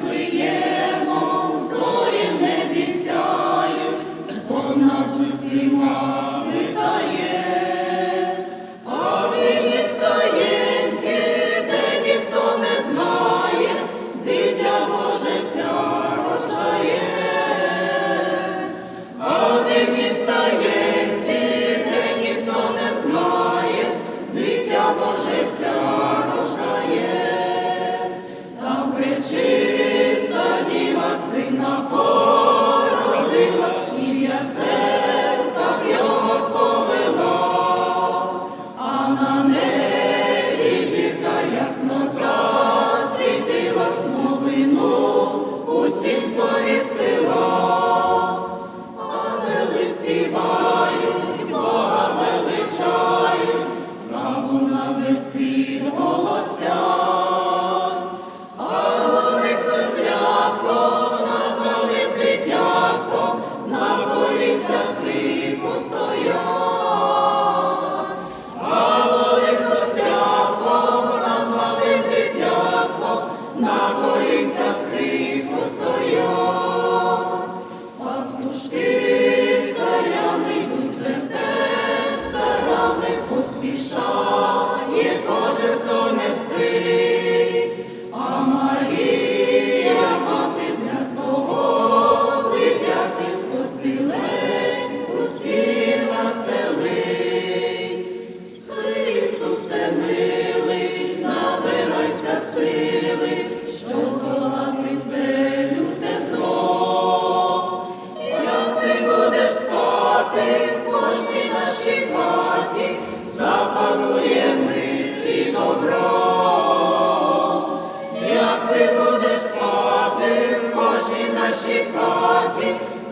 Плиємо, зорі не бісяють, що над усіма. na boca. না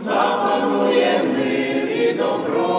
запанує мир і добро.